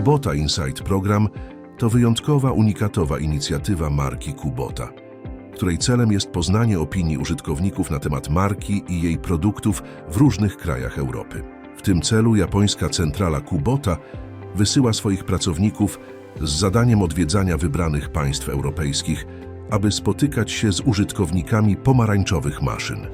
Kubota Insight Program to wyjątkowa, unikatowa inicjatywa marki Kubota, której celem jest poznanie opinii użytkowników na temat marki i jej produktów w różnych krajach Europy. W tym celu japońska centrala Kubota wysyła swoich pracowników z zadaniem odwiedzania wybranych państw europejskich, aby spotykać się z użytkownikami pomarańczowych maszyn.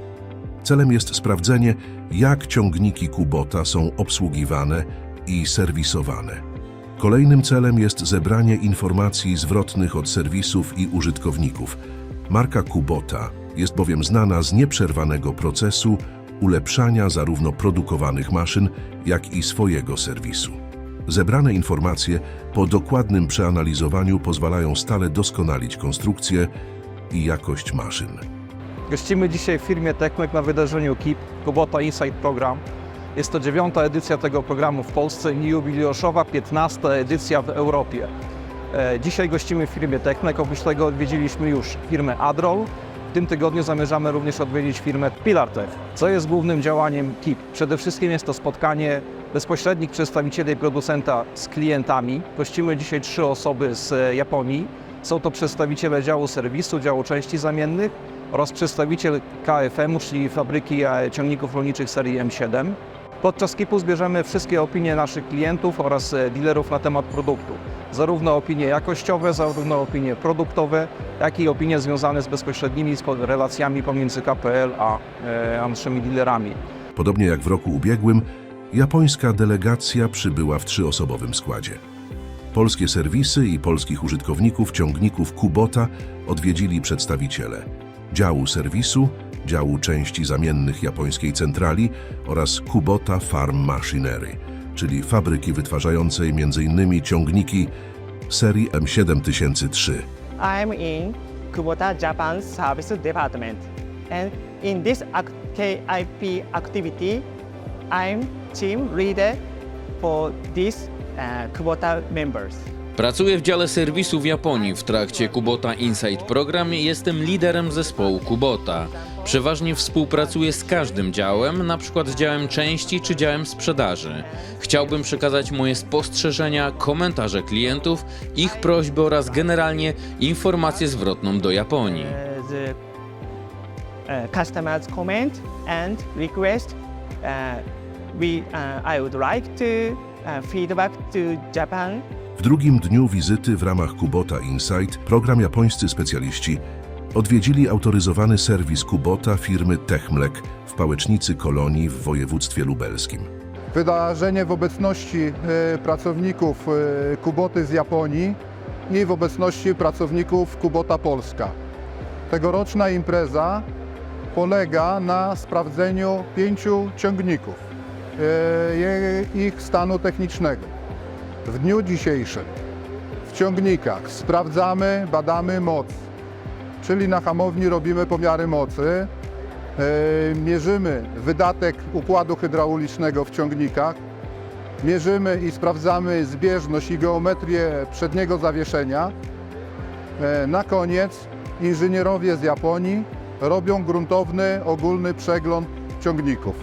Celem jest sprawdzenie, jak ciągniki Kubota są obsługiwane i serwisowane. Kolejnym celem jest zebranie informacji zwrotnych od serwisów i użytkowników. Marka Kubota jest bowiem znana z nieprzerwanego procesu ulepszania zarówno produkowanych maszyn, jak i swojego serwisu. Zebrane informacje po dokładnym przeanalizowaniu pozwalają stale doskonalić konstrukcję i jakość maszyn. Gościmy dzisiaj w firmie Techmek na wydarzeniu KIP Kubota Insight Program. Jest to dziewiąta edycja tego programu w Polsce i jubileuszowa 15 edycja w Europie. E, Dzisiaj gościmy w firmie Techmek, oprócz tego odwiedziliśmy już firmę Adroll. W tym tygodniu zamierzamy również odwiedzić firmę Pilartech. Co jest głównym działaniem KIP? Przede wszystkim jest to spotkanie bezpośrednich przedstawicieli producenta z klientami. Gościmy dzisiaj trzy osoby z e, Japonii. Są to przedstawiciele działu serwisu, działu części zamiennych oraz przedstawiciel KFM-u, czyli fabryki e, ciągników rolniczych serii M7. Podczas KIP-u zbierzemy wszystkie opinie naszych klientów oraz e, dealerów na temat produktu. Zarówno opinie jakościowe, zarówno opinie produktowe, jak i opinie związane z bezpośrednimi relacjami pomiędzy KPL e, a naszymi dealerami. Podobnie jak w roku ubiegłym, japońska delegacja przybyła w trzyosobowym składzie. Polskie serwisy i polskich użytkowników ciągników Kubota odwiedzili przedstawiciele działu serwisu, działu części zamiennych japońskiej centrali oraz Kubota Farm Machinery, czyli fabryki wytwarzającej m.in. ciągniki serii M7003. I'm in Kubota Japan Service Department. And in this KIP activity, I'm team leader for these uh, Kubota members. Pracuję w dziale serwisu w Japonii. W trakcie Kubota Insight Program jestem liderem zespołu Kubota. Przeważnie współpracuję z każdym działem, na przykład z działem części czy działem sprzedaży. Chciałbym przekazać moje spostrzeżenia, komentarze klientów, ich prośby oraz generalnie informację zwrotną do Japonii. Uh, customers' comment and request. Uh, we, uh, I would like to uh, feedback to Japan W drugim dniu wizyty w ramach Kubota Insight program japońscy specjaliści odwiedzili autoryzowany serwis Kubota firmy Techmlek w Pałecznicy Kolonii w województwie lubelskim. Wydarzenie w obecności e, pracowników e, Kuboty z Japonii i w obecności pracowników Kubota Polska. Tegoroczna impreza polega na sprawdzeniu pięciu ciągników, e, ich stanu technicznego. W dniu dzisiejszym. W ciągnikach. Sprawdzamy, badamy moc, czyli na hamowni robimy pomiary mocy, E, Mierzymy wydatek układu hydraulicznego w ciągnikach, mierzymy i sprawdzamy zbieżność i geometrię przedniego zawieszenia. E, Na koniec inżynierowie z Japonii robią gruntowny, ogólny przegląd ciągników.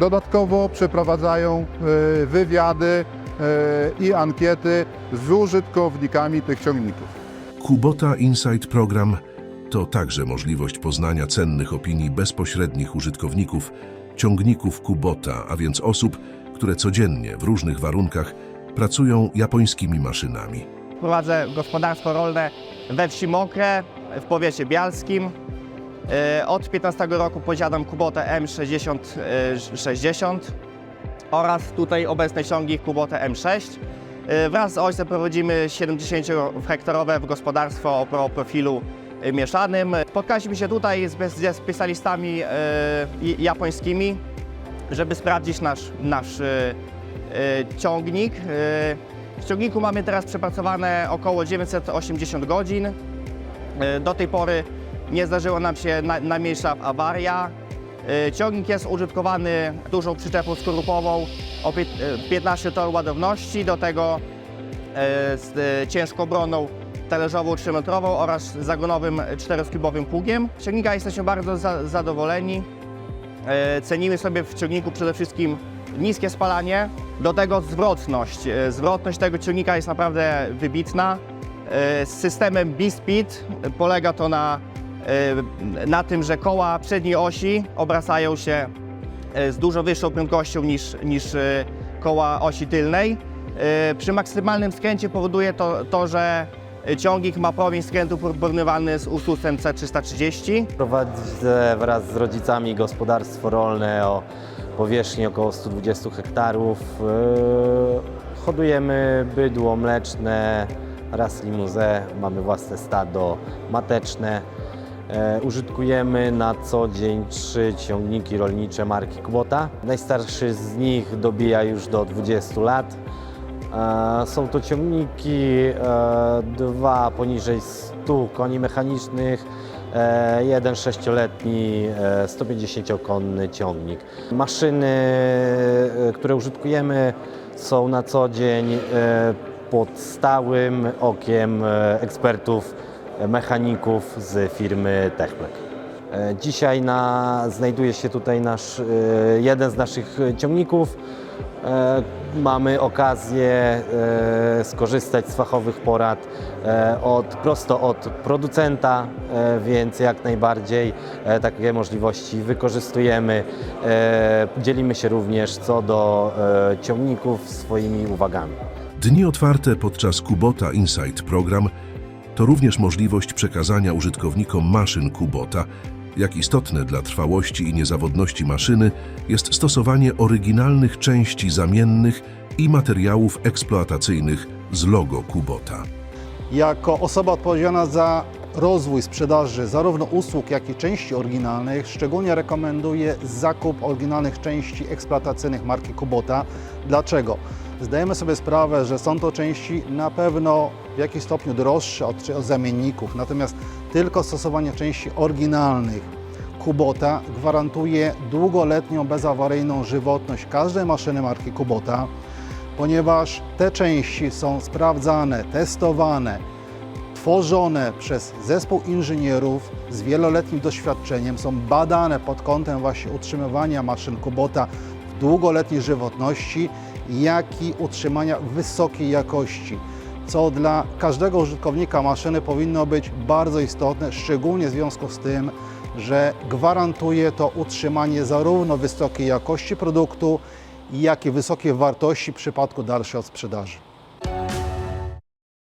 Dodatkowo przeprowadzają e, wywiady i ankiety z użytkownikami tych ciągników. Kubota Insight Program to także możliwość poznania cennych opinii bezpośrednich użytkowników ciągników Kubota, a więc osób, które codziennie w różnych warunkach pracują japońskimi maszynami. Prowadzę gospodarstwo rolne we wsi Mokre w powiecie bialskim. E, Od 15 roku posiadam Kubotę M6060 oraz tutaj obecny ciągnik Kubotę M6. E, Wraz z ojcem prowadzimy 70-hektarowe gospodarstwo o profilu mieszanym. Spotkaliśmy się tutaj ze specjalistami i- japońskimi, żeby sprawdzić nasz, nasz e, ciągnik. W ciągniku mamy teraz przepracowane około 980 godzin. Do tej pory nie zdarzyła nam się na- najmniejsza awaria. E, Ciągnik jest użytkowany dużą przyczepą skorupową o pię- e, 15 ton ładowności, do tego e, z ciężką broną talerzową 3-metrową oraz zagonowym 4-skibowym pługiem. Ciągnika jesteśmy bardzo za- zadowoleni. Cenimy sobie w ciągniku przede wszystkim niskie spalanie, Do tego zwrotność. Zwrotność tego ciągnika jest naprawdę wybitna. Z systemem B-Speed polega to na, na tym, że koła przedniej osi obracają się e, z dużo wyższą prędkością niż, niż e, koła osi tylnej. E, Przy maksymalnym skręcie powoduje to, to że ciągnik ma promień skrętu porównywalny z Ursusem C330. Prowadzę wraz z rodzicami gospodarstwo rolne o powierzchni około 120 hektarów. Hodujemy bydło mleczne, raz limuzę, mamy własne stado mateczne. E, Użytkujemy na co dzień trzy ciągniki rolnicze marki Kubota. Najstarszy z nich dobija już do 20 lat. E, Są to ciągniki, e, dwa poniżej 100 koni mechanicznych, jeden sześcioletni e, 150-konny ciągnik. Maszyny, które użytkujemy są na co dzień pod stałym okiem ekspertów, mechaników z firmy Techmek. E, Dzisiaj na, znajduje się tutaj nasz, e, jeden z naszych ciągników. E, Mamy okazję skorzystać z fachowych porad od, prosto od producenta, więc jak najbardziej takie możliwości wykorzystujemy. Dzielimy się również co do ciągników swoimi uwagami. Dni otwarte podczas Kubota Insight Program to również możliwość przekazania użytkownikom maszyn Kubota, jak istotne dla trwałości i niezawodności maszyny jest stosowanie oryginalnych części zamiennych i materiałów eksploatacyjnych z logo Kubota. Jako osoba odpowiedzialna za rozwój sprzedaży zarówno usług, jak i części oryginalnych, szczególnie rekomenduję zakup oryginalnych części eksploatacyjnych marki Kubota. Dlaczego? Zdajemy sobie sprawę, że są to części na pewno w jakimś stopniu droższe od, od zamienników, natomiast tylko stosowanie części oryginalnych Kubota gwarantuje długoletnią, bezawaryjną żywotność każdej maszyny marki Kubota, ponieważ te części są sprawdzane, testowane, tworzone przez zespół inżynierów z wieloletnim doświadczeniem, są badane pod kątem właśnie utrzymywania maszyn Kubota w długoletniej żywotności, jak i utrzymania wysokiej jakości, co dla każdego użytkownika maszyny powinno być bardzo istotne, szczególnie w związku z tym, że gwarantuje to utrzymanie zarówno wysokiej jakości produktu, jak i wysokiej wartości w przypadku dalszej odsprzedaży.